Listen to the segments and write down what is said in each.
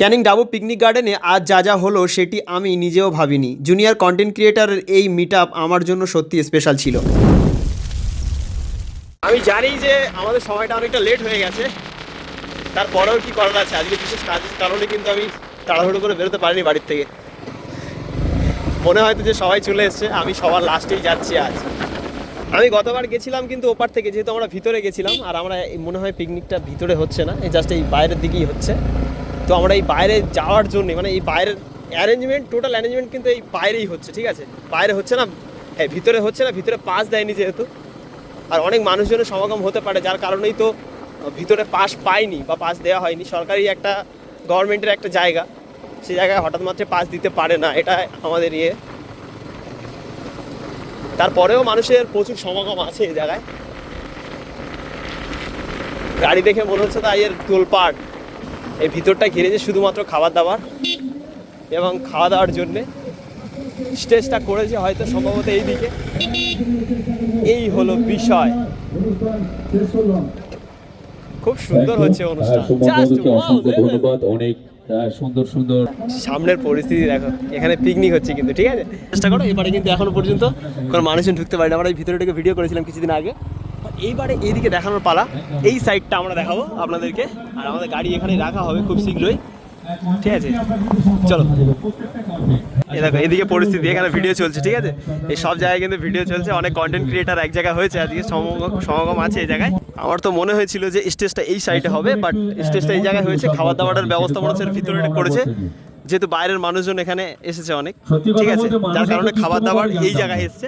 Canning dabu picnic গার্ডেনে আজ যা যা হলো সেটি আমি নিজেও ভাবিনি। জুনিয়র কন্টেন্ট ক্রিয়েটারের এই মিট আমার জন্য সত্যি স্পেশাল ছিল। আমি জানি যে আমাদের সময়টা অনেকটা লেট হয়ে গেছে। তারপরেও কি করার আছে? আজকে বিশেষ কাজের কারণে কিন্তু আমি তাড়াহুড়ো করে বেরোতে পারিনি বাড়ির থেকে। মনে হয়তো যে সবাই চলে এসছে, আমি সবার লাস্টেই যাচ্ছি আজ। আমি গতবার গেছিলাম কিন্তু ওপার থেকে, যেহেতু আমরা ভিতরে গেছিলাম, আর আমরা মনে হয় পিকনিকটা ভিতরে হচ্ছে না, এই জাস্ট এই বাইরের দিকেই হচ্ছে। তো আমরা এই বাইরে যাওয়ার জন্য মানে এই বাইরের অ্যারেঞ্জমেন্ট টোটাল অ্যারেঞ্জমেন্ট কিন্তু এই বাইরেই হচ্ছে, ঠিক আছে? বাইরে হচ্ছে না হ্যাঁ ভিতরে হচ্ছে না, ভিতরে পাস দেয়নি যেহেতু। আর অনেক মানুষজনের সমাগম হতে পারে, যার কারণেই তো ভিতরে পাস পায়নি বা পাস দেওয়া হয়নি। সরকারি একটা গভর্নমেন্টের একটা জায়গা, সে জায়গায় হঠাৎ মাত্র পাস দিতে পারে না, এটা আমাদের ইয়ে। তারপরেও মানুষের প্রচুর সমাগম আছে এই জায়গায়। গাড়ি দেখে মনে হচ্ছে তাই এর তোলপাট এই ভিতরটা ঘিরেছে শুধুমাত্র খাবার দাবার এবং খাওয়া দাওয়ার জন্যে স্টেজটা করেছে হয়তো সম্ভবত এই দিকে এই হলো বিষয়। খুব সুন্দর হচ্ছে অনুষ্ঠান। ধন্যবাদ। অনেক সুন্দর সুন্দর। সামনের পরিস্থিতি দেখো এখানে পিকনিক হচ্ছে কিন্তু ঠিক আছে? চেষ্টা করো এবারে কিন্তু এখনও পর্যন্ত কোনো মানুষজন ঢুকতে পারে না। আমরা এই ভিতরে ভিডিও করেছিলাম কিছুদিন আগে। এইবারে এইদিকে দেখানোর পালা। এই সাইডটা আমরা দেখাবো আপনাদেরকে। আর আমাদের গাড়ি এখানে রাখা হবে খুব শীঘ্রই। ঠিক আছে? চলো। দেখো এদিকে পরিস্থিতি। এখানে ভিডিও চলছে ঠিক আছে? এই সব জায়গায় কিন্তু ভিডিও চলছে। অনেক কন্টেন্ট ক্রিয়েটার এক জায়গায় হয়েছে। আজকে সমাগম আছে এই জায়গায়। আমার তো মনে হয়েছিল যে স্টেজটা এই সাইডে হবে বাট স্টেজটা এই জায়গায় হয়েছে। খাবার দাবারের ব্যবস্থা মনে হচ্ছে এর ভিতরে করেছে। যেহেতু বাইরের মানুষজন এখানে এসেছে অনেক। ঠিক আছে? যার কারণে খাবার দাবার এই জায়গায়। এসছে।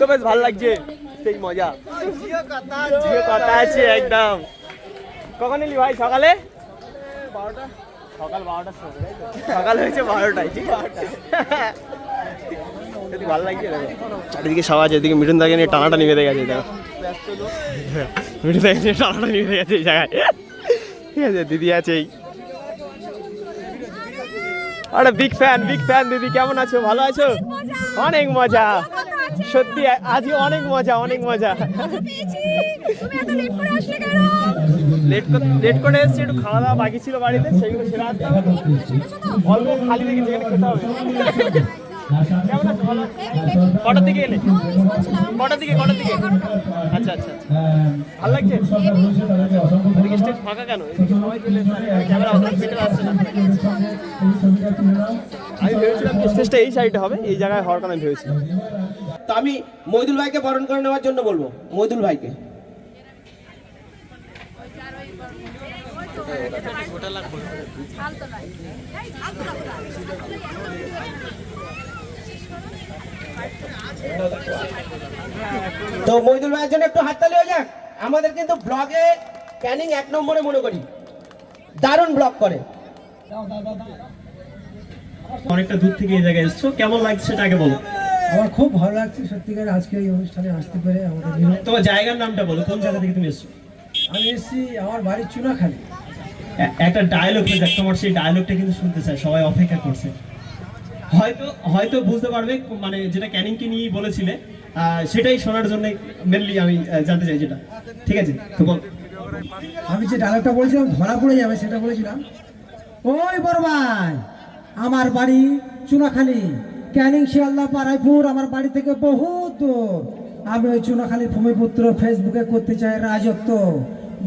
তো বেশ ভালো লাগছে। সেই মজা। জিও কথা আছে। একদম। কখন এলি ভাই? সকালে? সকাল বারোটার সময় সকাল হয়েছে বারোটায় ঠিক যদি ভালো লাগছে চারিদিকে এদিকে মিঠুন দাকে নিয়ে টানাটা গেছে দেখো। মিঠুন দাকে নিয়ে টানাটা নিয়ে গেছে এই জায়গায়। ঠিক আছে দিদি আছে এই। আরে বিগ ফ্যান বিগ ফ্যান দিদি কেমন আছো? ভালো আছো? অনেক মজা। সত্যি আজকে অনেক মজা অনেক মজা। লেট লেট করে এসেছি একটু খাওয়া দাওয়া বাকি ছিল বাড়িতে সেগুলো সেরে আসতে হবে। অল্প খালি রেখেছি এখানে খেতে হবে। কেমন আছো? ভালো কটার দিকে এলে? কটার দিকে কটার দিকে? আচ্ছা আচ্ছা আচ্ছা। ভালো লাগছে? এদিকে স্টেজ ফাঁকা কেন? সবাই চলে ক্যামেরা অত ফিটে আসছে না। আমি ভেবেছিলাম স্টেজটা এই সাইডে হবে এই জায়গায় হওয়ার কথা আমি ভেবেছিলাম। তো আমি মইদুল ভাইকে বরণ করে নেওয়ার জন্য বলব, মইদুল ভাইকে। তো মইদুল ভাইয়ের জন্য একটু হাততালি হয়ে যাক। আমাদের কিন্তু ব্লগে ক্যানিং এক নম্বরে মনে করি। দারুণ ব্লগ করে। অনেকটা দূর থেকে এই জায়গায় এসছো। কেমন লাগছে সেটা আগে বলো। আমার খুব ভালো লাগছে সত্যিকার আজকে এই অনুষ্ঠানে আসতে পেরে আমাদের তোমার জায়গার নামটা বলো কোন জায়গা থেকে তুমি এসছো? আমি এসেছি আমার বাড়ির চুনাখালি। একটা ডায়লগ যাক তোমার সেই ডায়লগটা কিন্তু শুনতে চাই সবাই অপেক্ষা করছে। হয়তো হয়তো বুঝতে পারবে মানে যেটা ক্যানিংকে নিয়ে বলেছিলে সেটাই শোনার জন্য মেনলি আমি জানতে চাই যেটা। ঠিক আছে তো বল। আমি যে ডায়লগটা বলেছিলাম ধরা পড়ে যাবে সেটা বলেছিলাম। ওই বড় ভাই আমার বাড়ি চুনাখালি। ক্যানিং শিয়ালদা পাড়াইপুর আমার বাড়ি থেকে বহুত দূর। আমি ওই চুনাখালী ভূমিপুত্র ফেসবুকে করতে চাই রাজত্ব।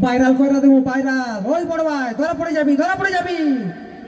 বাইরাল করে দেবো বাইরাল ওই বড় ভাই, ধরা পড়ে যাবি, ধরা পড়ে যাবি।